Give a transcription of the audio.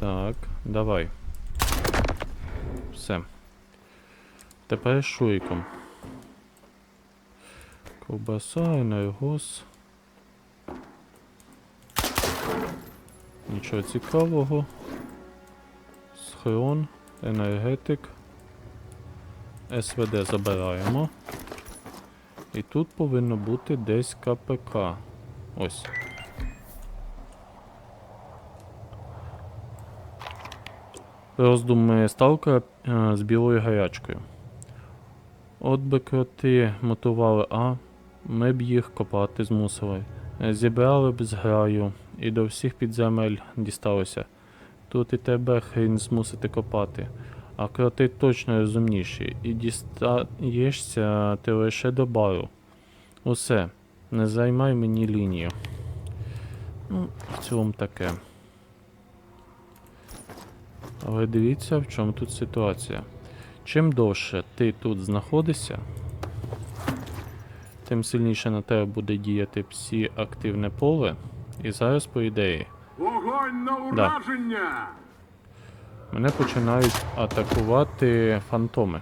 Так, давай. Все. Тепер шуйком. Ковбаса, енергос. Нічого цікавого. Схрон, енергетик. СВД забираємо. І тут повинно бути десь КПК. Ось. Роздуми сталкера е, з білою гарячкою. От би кроти мотували А, ми б їх копати змусили. Зібрали б зграю і до всіх підземель дісталося. Тут і тебе хрін змусити копати. А кроти точно розумніші, і дістаєшся ти лише до бару. Усе, не займай мені лінію. Ну, в цілому таке. Але дивіться, в чому тут ситуація. Чим довше ти тут знаходишся, тим сильніше на тебе буде діяти псі активне поле. І зараз, по ідеї, Вогонь на ураження! мене починають атакувати фантоми.